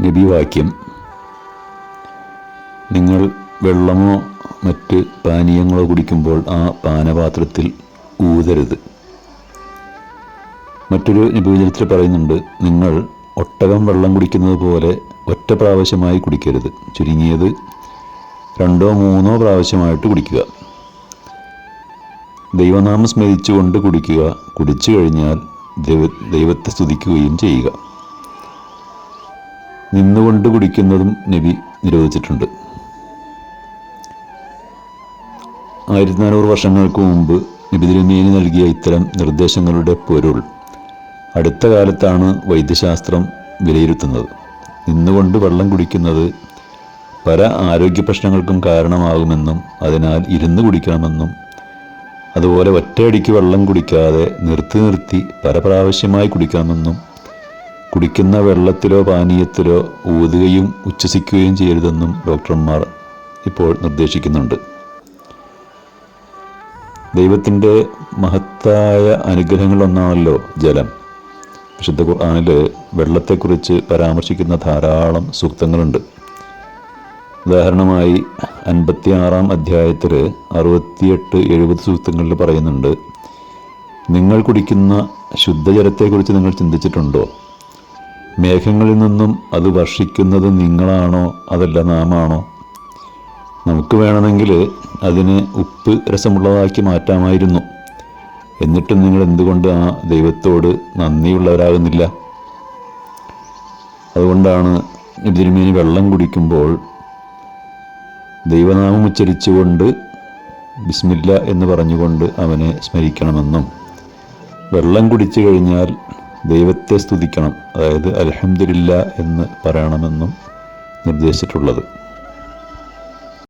നബിവാക്യം നിങ്ങൾ വെള്ളമോ മറ്റ് പാനീയങ്ങളോ കുടിക്കുമ്പോൾ ആ പാനപാത്രത്തിൽ ഊതരുത്. മറ്റൊരു നിബൂചനത്തിൽ പറയുന്നുണ്ട് നിങ്ങൾ ഒട്ടകം വെള്ളം കുടിക്കുന്നത് പോലെ ഒറ്റ പ്രാവശ്യമായി കുടിക്കരുത്. ചുരുങ്ങിയത് രണ്ടോ മൂന്നോ പ്രാവശ്യമായിട്ട് കുടിക്കുക. ദൈവനാമം സ്മരിച്ചുകൊണ്ട് കുടിക്കുക. കുടിച്ചു കഴിഞ്ഞാൽ ദൈവ ദൈവത്തെ സ്തുതിക്കുകയും ചെയ്യുക. നിന്നുകൊണ്ട് കുടിക്കുന്നതും നബി നിരോധിച്ചിട്ടുണ്ട്. ആയിരത്തി നാനൂറ് വർഷങ്ങൾക്ക് മുമ്പ് നബി തിരുമേനി നൽകിയ ഇത്തരം നിർദ്ദേശങ്ങളുടെ പൊരുൾ അടുത്ത കാലത്താണ് വൈദ്യശാസ്ത്രം വിലയിരുത്തുന്നത്. നിന്നുകൊണ്ട് വെള്ളം കുടിക്കുന്നത് പല ആരോഗ്യ പ്രശ്നങ്ങൾക്കും കാരണമാകുമെന്നും അതിനാൽ ഇരുന്ന് കുടിക്കണമെന്നും അതുപോലെ ഒറ്റയടിക്ക് വെള്ളം കുടിക്കാതെ നിർത്തി നിർത്തി പല പ്രാവശ്യമായി കുടിക്കണമെന്നും കുടിക്കുന്ന വെള്ളത്തിലോ പാനീയത്തിലോ ഊതുകയും ഉച്ഛസിക്കുകയും ചെയ്യരുതെന്നും ഡോക്ടർമാർ ഇപ്പോൾ നിർദ്ദേശിക്കുന്നുണ്ട്. ദൈവത്തിന്റെ മഹത്തായ അനുഗ്രഹങ്ങളൊന്നാണല്ലോ ജലം. വിശുദ്ധ ഖുർആാനിൽ വെള്ളത്തെക്കുറിച്ച് പരാമർശിക്കുന്ന ധാരാളം സൂക്തങ്ങളുണ്ട്. ഉദാഹരണമായി അൻപത്തി ആറാം അധ്യായത്തിൽ അറുപത്തിയെട്ട് എഴുപത് സൂക്തങ്ങളിൽ പറയുന്നുണ്ട് നിങ്ങൾ കുടിക്കുന്ന ശുദ്ധജലത്തെക്കുറിച്ച് നിങ്ങൾ ചിന്തിച്ചിട്ടുണ്ടോ? മേഘങ്ങളിൽ നിന്നും അത് വർഷിക്കുന്നത് നിങ്ങളാണോ? അതല്ല നാമാണോ? നമുക്ക് വേണമെങ്കിൽ അതിനെ ഉപ്പ് രസമുള്ളതാക്കി മാറ്റാമായിരുന്നു. എന്നിട്ടും നിങ്ങൾ എന്തുകൊണ്ട് ആ ദൈവത്തോട് നന്ദിയുള്ളവരാകുന്നില്ല? അതുകൊണ്ടാണ് തിരുമേനി വെള്ളം കുടിക്കുമ്പോൾ ദൈവനാമം ഉച്ചരിച്ചുകൊണ്ട് ബിസ്മില്ല എന്ന് പറഞ്ഞുകൊണ്ട് അവനെ സ്മരിക്കണമെന്നും. വെള്ളം കുടിച്ചു കഴിഞ്ഞാൽ ദൈവത്തെ സ്തുതിക്കണം. അതായത് അലഹമില്ല എന്ന് പറയണമെന്നും നിർദ്ദേശിച്ചിട്ടുള്ളത്.